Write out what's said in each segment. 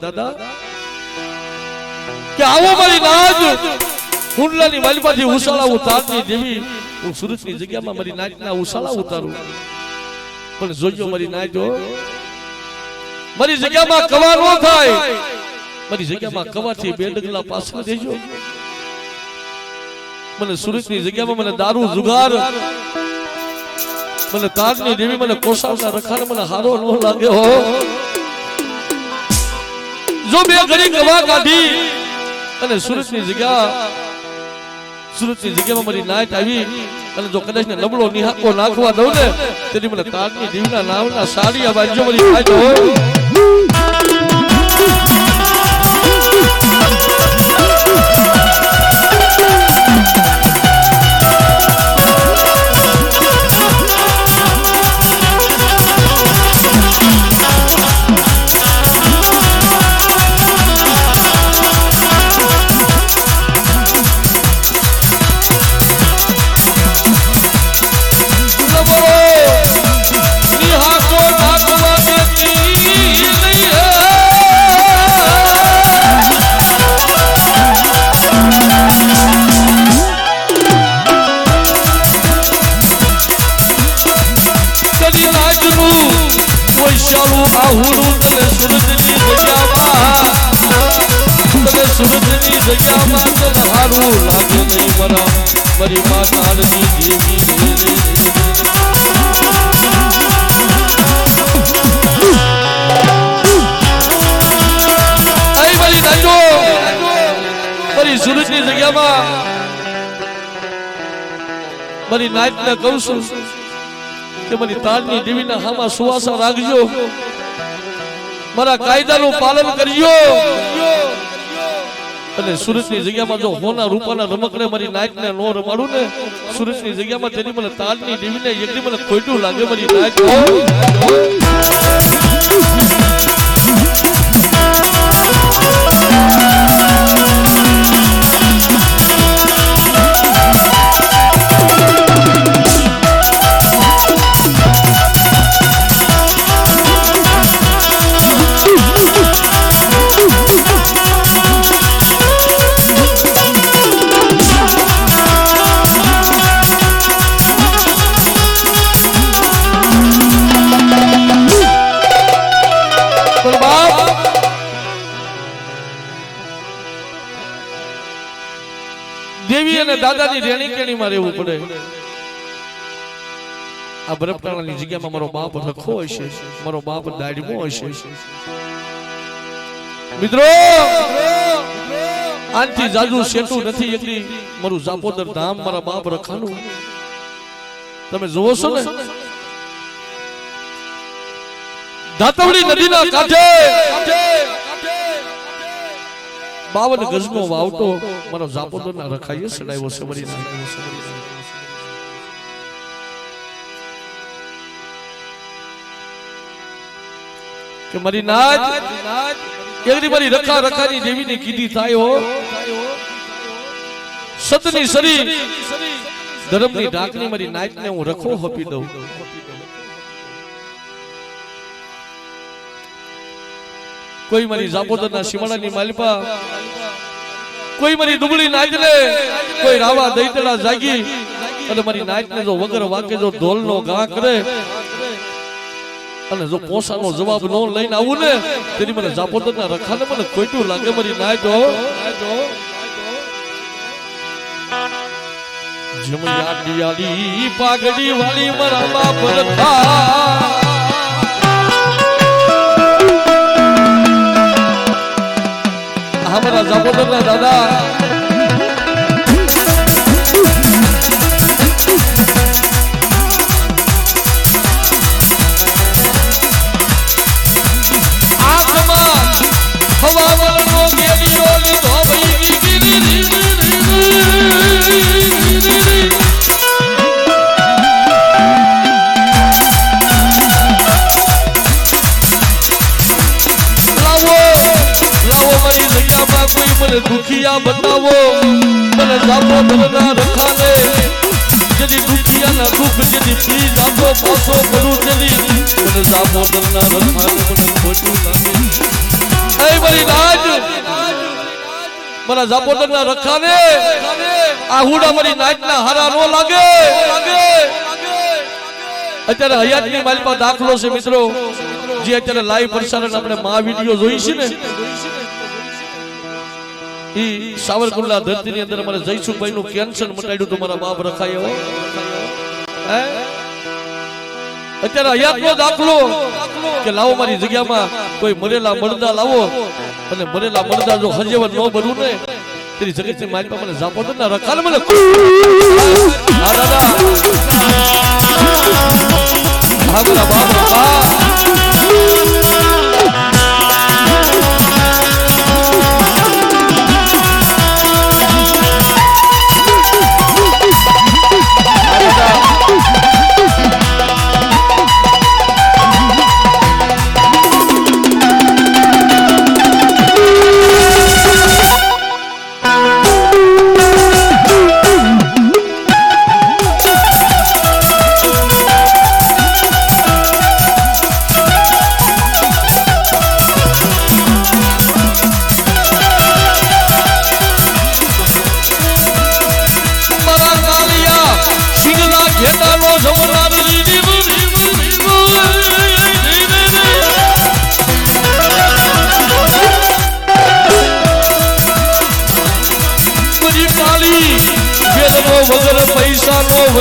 દાદા કે આવો મારી નાજ કુંડલાની માલિપાથી ઉસાળા ઉતારની દેવી હું સુરતની જગ્યામાં મારી નાચના ઉસાળા ઉતારું પણ જોજો મારી નાચ હો મારી જગ્યામાં કવા નો થાય મારી જગ્યામાં કવાથી બે ડગલા પાછળ દેજો મને સુરતની જગ્યામાં મને દારૂ જુગાર। મને તારની દેવી મને કોસાવના રખાને મને હારો ન લાગે હો। જો બે ઘડી ગવા કાઢી અને સુરતની જગ્યા સુરતની જગ્યામાં મારી નાઈટ આવી અને જો કદાચ ને નબળો નિહાકો નાખવા દઉં ને તેની મને તારની દીવના નામના સાડી આ બાજુ મારી નાઈટ હોય. નહીં મરા મારી માતાની દેવી રે રે મારી નાચો મારી જગ્યામાં મારી કે મારી તારની દેવીના હામાં સુવાસા રાખજો. મારા કાયદાનું પાલન કરજો અને સુરતની જગ્યામાં જો હોના રૂપાના રમકડે મારી નાચને નો રમાડું ને સુરતની જગ્યામાં તેની મને તારની દેવીને એટલી મને ખોટું લાગે મારી નાચ દેવી અને દાદાની રેણી કેણીમાં રહેવું પડે. આ બરફટાણાની જગ્યામાં મારો બાપ રખો હશે મારો બાપ દાડમો હશે મિત્રો આનથી જાજુ સેટું નથી એટલી. મારું જાપોદર ધામ મારા બાપ રખાનું. તમે જોવો છો ને? દાતવડી નદીના કાંઠે. બાવન ગજનો વાવટો. મારો જાપોદરના રખાઈએ સડાયો નાખ્યો કે મારી નાજ એકડી મારી રખા રખાની દેવીની કીધી થાય હો. સતની શરીર ધર્મની ઢાકની મારી નાચને હું રખો હપી દઉં. કોઈ મારી જાપોદરના સીમાડાની માલિપા કોઈ મારી દુબળી નાચને, કોઈ રાવા દૈતડા જાગી, અને મારી નાચને જો વગર વાકે જો ઢોલનો ગા કરે, અને જો પોસાનો જવાબ ન લઈને આવું ને, તેની મને જાપોદરના રખાને મને કોઈટું લાગે મારી નાચ જમયા દિયાળી પાઘડી વાળી મારા બાપ રખા હમરા જામોદર ના દાદા. મને દુખિયા બતાવો. મને જાપો ધરના રખાને. જેથી દુખિયાના દુઃખ, જેની પી જાપો પાછો કરું જેની મને જાપો ધરના રખાને, મને ખોટું લાગે. એ મારી મને મારા ધરના રખાને. આ હુડા મારી નાચના હારા નો લાગે. અત્યારે હયાતની મારી પાસે દાખલો છે મિત્રો. જે અત્યારે લાઈવ પ્રસારણ આપણે મા વીડિયો જોઈ છે ને. ઈ સાવરકુંડલા ધરતીની અંદર અમારે જયસુભાઈ નું કેન્સર મટાડ્યું તો મારા બાપ રખાયો. હો? અત્યારે હયાતનો દાખલો કે લાવો મારી જગ્યામાં કોઈ મરેલા મરદા લાવો. અને મરેલા મરદા જો હંજેવન ન બનવું ને તેની જગતની મારી પાસે મને જાપો તો ના રખાલ મને હા દાદા. હા મારા બાપ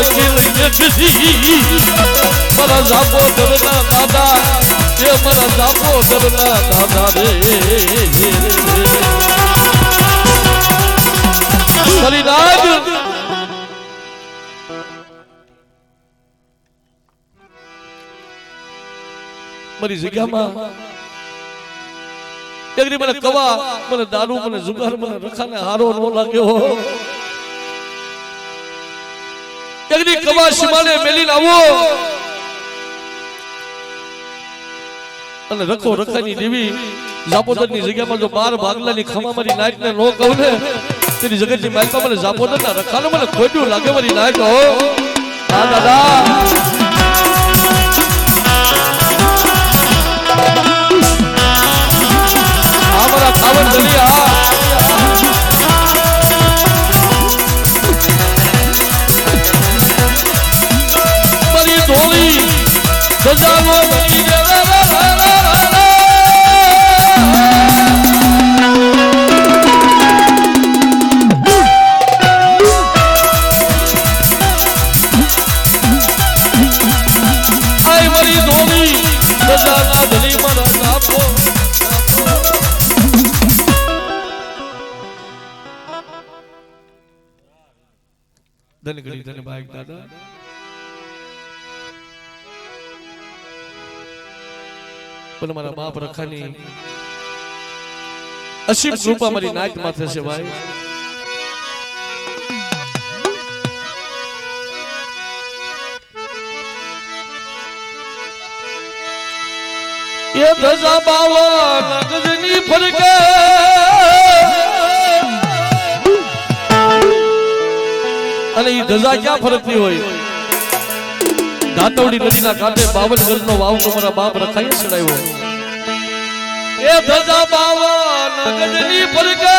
વકીલ મારા જગ્યામાં મને કવા મને દારૂ મને જુગાર મને રખાને હારો ન લાગ્યો. એકરી કવા સીમાને મેલીને આવો. અને રખો રખાની દેવી જાપોદરની જગ્યામાં જો બાર ભાગલાની ખમા મારી નાઈટને નો કહું ને તેની જગતની માલપા મને જાપોદરના રખાનો મને ખોટ્યું લાગે મારી નાઈટ હો. દાદા ધન ઘડી ધન ભાઈ દાદા પણ મારા બાપ રખાની અસીમ કૃપા મારી નાક માથે છે ભાઈ એ ધજા બાવા નગજની ફરકે ધજા ક્યાં ફરકતી હોય. દાતવડી નદીના કાંઠે બાવન ગજનો વાવ તમારા બાપ રખાઈ ચડાવ્યો એ ધજા બાવા નગજની ફરકે.